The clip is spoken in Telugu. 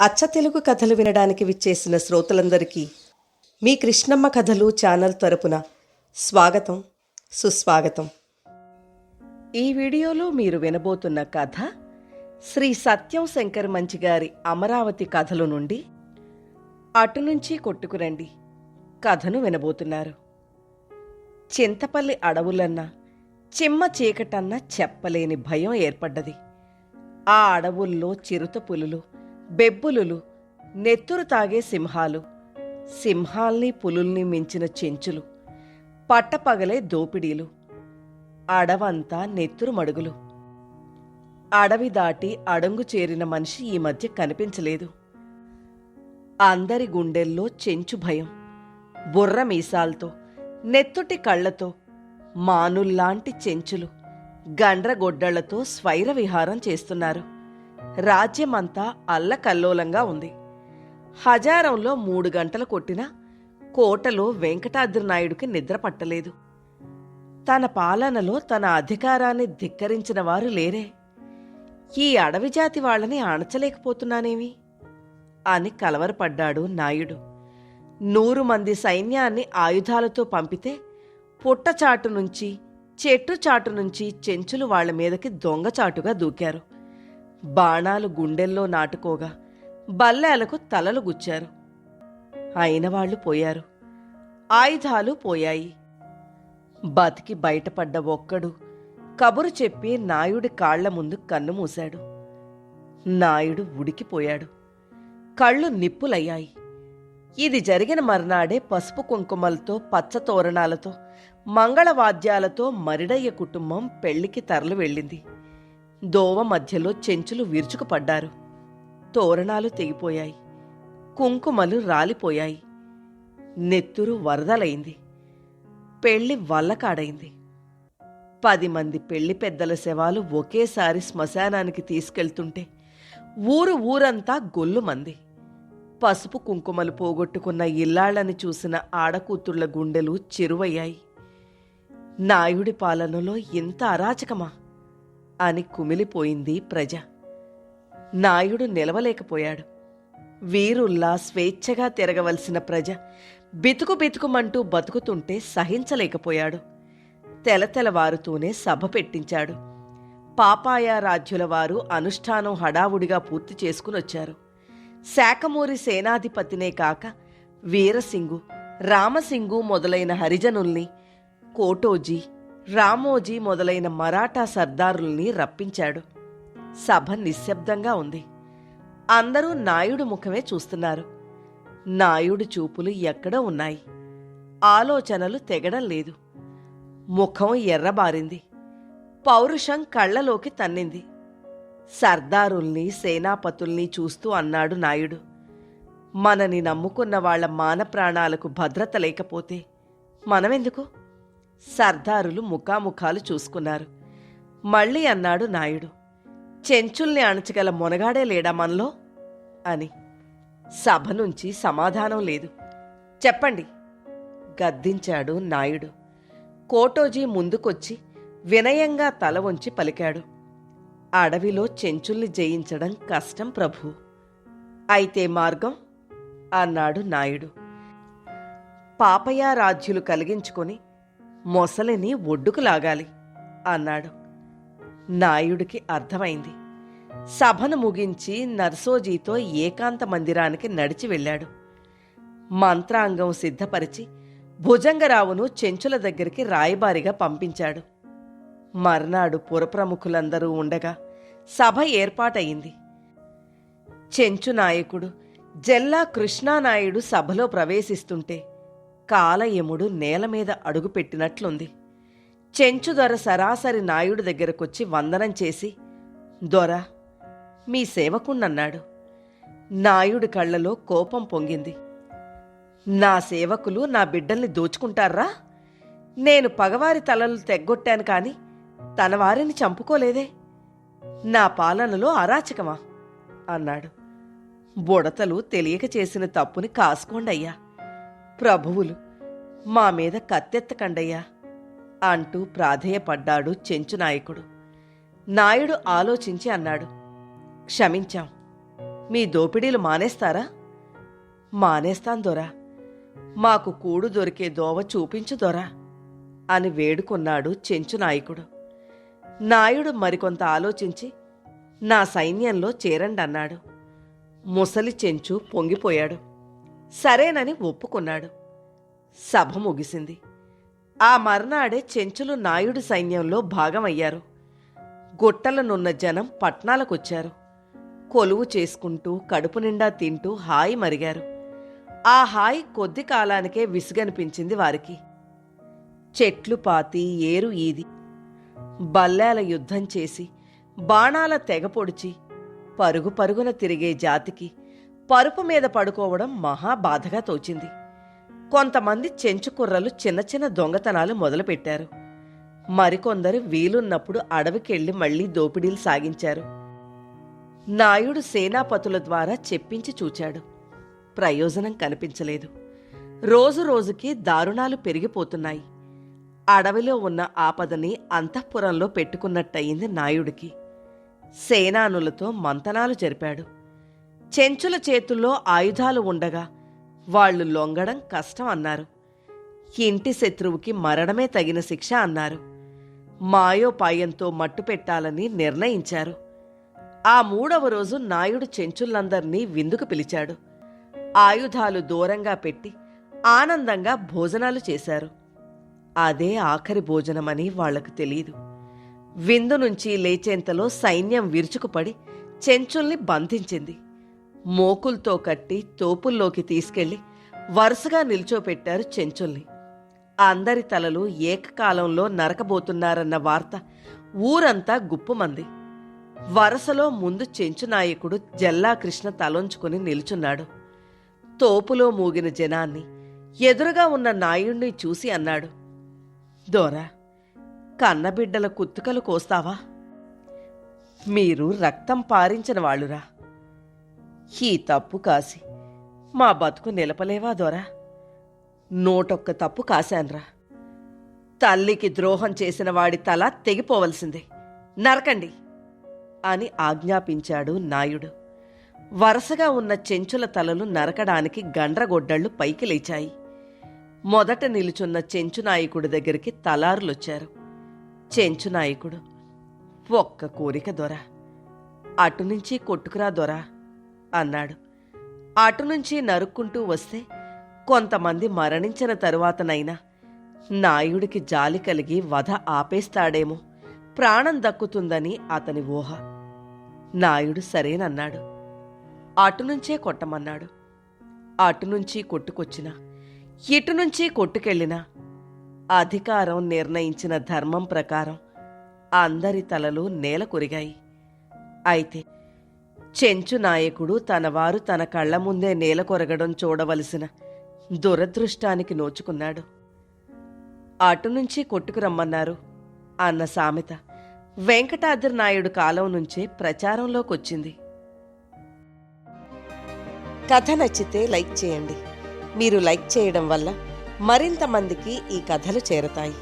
అచ్చ తెలుగు కథలు వినడానికి విచ్చేసిన శ్రోతలందరికీ మీ కృష్ణమ్మ కథలు ఛానల్ తరపున స్వాగతం సుస్వాగతం. ఈ వీడియోలో మీరు వినబోతున్న కథ శ్రీ సత్యం శంకర్ మంచి గారి అమరావతి కథలు నుండి అటు నుంచి కొట్టుకురండి కథను వినబోతున్నారు. చింతపల్లి అడవులన్నా చిమ్మ చీకటన్న చెప్పలేని భయం ఏర్పడ్డది. ఆ అడవుల్లో చిరుత పులులు బెబ్బులులు నెత్తురు తాగే సింహాలు సింహాల్ని పులుల్ని మించిన చెంచులు పట్టపగలే దోపిడీలు అడవంతా నెత్తురు మడుగులు. అడవి దాటి అడంగు చేరిన మనిషి ఈ మధ్య కనిపించలేదు. అందరి గుండెల్లో చెంచు భయం బుర్ర మీసాలతో నెత్తుటి కళ్ళతో మానుల్లాంటి చెంచులు గండ్రగొడ్డళ్ళతో స్వైర విహారం చేస్తున్నారు. రాజ్యమంతా అల్లకల్లోలంగా ఉంది. హజారంలో మూడు గంటలు కొట్టినా కోటలో వెంకటాద్రి నాయుడికి నిద్ర పట్టలేదు. తన పాలనలో తన అధికారాన్ని ధిక్కరించిన వారు లేరే. ఈ అడవి జాతి వాళ్ళని అణచలేకపోతున్నానేమి అని కలవరపడ్డాడు నాయుడు. నూరు మంది సైన్యాన్ని ఆయుధాలతో పంపితే పుట్టచాటు నుంచి చెట్టు చాటు నుంచి చెంచులు వాళ్ళ మీదకి దొంగచాటుగా దూకారు. బాణాలు గుండెల్లో నాటుకోగా బల్లేలకు తలలు గుచ్చారు. అయిన వాళ్ళు పోయారు. ఆయుధాలు పోయాయి. బతికి బయటపడ్డ ఒక్కడు కబురు చెప్పి నాయుడి కాళ్ళ ముందు కన్ను మూశాడు. నాయుడు ఉడికిపోయాడు. కళ్ళు నిప్పులయ్యాయి. ఇది జరిగిన మర్నాడే పసుపు కుంకుమలతో పచ్చ తోరణాలతో మంగళవాద్యాలతో మరిడయ్య కుటుంబం పెళ్ళికి తరలి వెళ్ళింది. దోవ మధ్యలో చెంచులు విరుచుకుపడ్డారు. తోరణాలు తెగిపోయాయి. కుంకుమలు రాలిపోయాయి. నెత్తురు వరదలైంది. పెళ్ళి వల్లకాడైంది. పది మంది పెళ్ళి పెద్దల శవాలు ఒకేసారి శ్మశానానికి తీసుకెళ్తుంటే ఊరు ఊరంతా గొల్లుమంది. పసుపు కుంకుమలు పోగొట్టుకున్న ఇల్లాళ్ళని చూసిన ఆడకూతుళ్ళ గుండెలు చెరువయ్యాయి. నాయుడి పాలనలో ఇంత అరాచకమా? అని కుమిలిపోయింది ప్రజ. నాయుడు నిలవలేకపోయాడు. వీరుల్లా స్వేచ్ఛగా తిరగవలసిన ప్రజ బితుకు బితుకుమంటూ బతుకుతుంటే సహించలేకపోయాడు. తెలతెలవారుతూనే సభ పెట్టించాడు. పాపాయ రాజ్యుల వారు అనుష్ఠానం హడావుడిగా పూర్తి చేసుకునొచ్చారు. శాకమూరి సేనాధిపతినే కాక వీరసింగు రామసింగు మొదలైన హరిజనుల్ని కోటోజీ రామోజీ మొదలైన మరాఠా సర్దారుల్ని రప్పించాడు. సభ నిశ్శబ్దంగా ఉంది. అందరూ నాయుడు ముఖమే చూస్తున్నారు. నాయుడు చూపులు ఎక్కడో ఉన్నాయి. ఆలోచనలు తెగడం లేదు. ముఖం ఎర్రబారింది. పౌరుషం కళ్ళలోకి తన్నింది. సర్దారుల్ని సేనాపతుల్ని చూస్తూ అన్నాడు నాయుడు. మనని నమ్ముకున్న వాళ్ళ మాన ప్రాణాలకు భద్రత లేకపోతే మనమెందుకు? సర్దారులు ముఖాముఖాలు చూసుకున్నారు. మళ్ళీ అన్నాడు నాయుడు చెంచుల్ని అణచగల మొనగాడే లేడా మనలో? అని. సభ నుంచి సమాధానం లేదు. చెప్పండి గద్దించాడు నాయుడు. కోటోజీ ముందుకొచ్చి వినయంగా తల వంచి పలికాడు. అడవిలో చెంచుల్ని జయించడం కష్టం ప్రభు. అయితే మార్గం? అన్నాడు నాయుడు. పాపయారాధ్యులు కలిగించుకొని మొసలిని ఒడ్డుకు లాగాలి అన్నాడు. నాయుడికి అర్థమైంది. సభను ముగించి నర్సోజీతో ఏకాంత మందిరానికి నడిచి వెళ్ళాడు. మంత్రాంగం సిద్ధపరిచి భుజంగరావును చెంచుల దగ్గరికి రాయబారిగా పంపించాడు. మర్నాడు పురప్రముఖులందరూ ఉండగా సభ ఏర్పాటయింది. చెంచు నాయకుడు జల్లా కృష్ణానాయుడు సభలో ప్రవేశిస్తుంటే కాలయముడు నేల మీద అడుగుపెట్టినట్లుంది చెంచు దొర సరాసరి నాయుడు దగ్గరకొచ్చి వందనం చేసి దొర మీ సేవకుణ్ణన్నాడు. నాయుడు కళ్ళలో కోపం పొంగింది. నా సేవకులు నా బిడ్డల్ని దోచుకుంటారా? నేను పగవారి తలలు తెగ్గొట్టాను కాని తన వారిని చంపుకోలేదే. నా పాలనలో అరాచకమా? అన్నాడు. బుడతలు తెలియక చేసిన తప్పుని కాసుకోండయ్యా. ప్రభువులు మా మీద కత్తెత్తకండయ్యా అంటూ ప్రాధేయపడ్డాడు చెంచు నాయకుడు. నాయుడు ఆలోచించి అన్నాడు క్షమించాం మీ దోపిడీలు మానేస్తారా? మానేస్తాం దొరా మాకు కూడు దొరికే దోవ చూపించు దొరా అని వేడుకున్నాడు చెంచు నాయకుడు. నాయుడు మరికొంత ఆలోచించి నా సైన్యంలో చేరండి అన్నాడు ముసలి చెంచు పొంగిపోయాడు. సరేనని ఒప్పుకున్నాడు. సభ ముగిసింది. ఆ మర్నాడే చెంచులు నాయుడు సైన్యంలో భాగమయ్యారు. గుట్టలనున్న జనం పట్నాలకొచ్చారు. కొలువు చేసుకుంటూ కడుపు నిండా తింటూ హాయి మరిగారు. ఆ హాయి కొద్ది కాలానికే విసుగనిపించింది వారికి. చెట్లు పాతి ఏరు ఈది. బల్లేల యుద్ధం చేసి బాణాల తెగ పొడిచి పరుగు పరుగున తిరిగే జాతికి పరుపు మీద పడుకోవడం మహా బాధగా తోచింది. కొంతమంది చెంచుకుర్రలు చిన్న చిన్న దొంగతనాలు మొదలుపెట్టారు. మరికొందరు వీలున్నప్పుడు అడవికెళ్ళి మళ్ళీ దోపిడీలు సాగించారు. నాయుడు సేనాపతుల ద్వారా చెప్పించి చూచాడు. ప్రయోజనం కనిపించలేదు. రోజు రోజుకి దారుణాలు పెరిగిపోతున్నాయి. అడవిలో ఉన్న ఆపదని అంతఃపురంలో పెట్టుకున్నట్టయింది నాయుడికి. సేనానులతో మంతనాలు జరిపాడు. చెంచుల చేతుల్లో ఆయుధాలు ఉండగా వాళ్ళు లొంగడం కష్టం అన్నారు. ఇంటి శత్రువుకి మరణమే తగిన శిక్ష అన్నారు. మాయోపాయంతో మట్టు పెట్టాలని నిర్ణయించారు. ఆ మూడవ రోజు నాయుడు చెంచులందర్నీ విందుకు పిలిచాడు. ఆయుధాలు దూరంగా పెట్టి ఆనందంగా భోజనాలు చేశారు. అదే ఆఖరి భోజనమని వాళ్ళకు తెలియదు విందు నుంచి లేచేంతలో సైన్యం విరుచుకుపడి చెంచుల్ని బంధించింది. మోకుల్తో కట్టి తోపుల్లోకి తీసుకెళ్ళి వరుసగా నిల్చోపెట్టారు చెంచుల్ని. అందరి తలలు ఏకకాలంలో నరకబోతున్నారన్న వార్త ఊరంతా గుప్పుమంది. వరసలో ముందు చెంచు నాయకుడు జల్లాకృష్ణ తలొంచుకుని నిల్చున్నాడు. తోపులో మూగిన జనాన్ని ఎదురుగా ఉన్న నాయుణ్ణి చూసి అన్నాడు దోరా కన్నబిడ్డల కుత్తుకలు కోస్తావా? మీరు రక్తం పారించిన వాళ్ళురా. ఈ తప్పు కాసి. మా బతుకు నిలపలేవా దొరా? నోటొక్క తప్పు కాశాన్రా. తల్లికి ద్రోహం చేసిన వాడి తల తెగిపోవలసిందే. నరకండి అని ఆజ్ఞాపించాడు నాయుడు. వరుసగా ఉన్న చెంచుల తలలు నరకడానికి గండ్రగొడ్డళ్ళు పైకి లేచాయి. మొదట నిలుచున్న చెంచునాయకుడి దగ్గరికి తలారులొచ్చారు. చెంచు నాయకుడు ఒక్క కోరిక దొర. అటునుంచి కొట్టుకురా దొర. అన్నాడు. అటునుంచి నరుక్కుంటూ వస్తే కొంతమంది మరణించిన తరువాతనైనా నాయుడికి జాలి కలిగి వధ ఆపేస్తాడేమో ప్రాణం దక్కుతుందని అతని ఊహ. నాయుడు సరేనన్నాడు. అటునుంచే కొట్టమన్నాడు. అటునుంచి కొట్టుకొచ్చినా ఇటునుంచి కొట్టుకెళ్ళినా అధికారం నిర్ణయించిన ధర్మం ప్రకారం అందరి తలలు నేల కొరిగాయి అయితే చెంచు నాయకుడు తన వారు తన కళ్ళ ముందే నేల కొరగడం చూడవలసిన దురదృష్టానికి నోచుకున్నాడు. అటునుంచి కొట్టుకురమ్మన్నారు అన్న సామెత వెంకటాద్రి నాయుడు కాలం నుంచే ప్రచారంలోకొచ్చింది. కథ నచ్చితే లైక్ చేయండి. మీరు లైక్ చేయడం వల్ల మరింత మందికి ఈ కథలు చేరతాయి.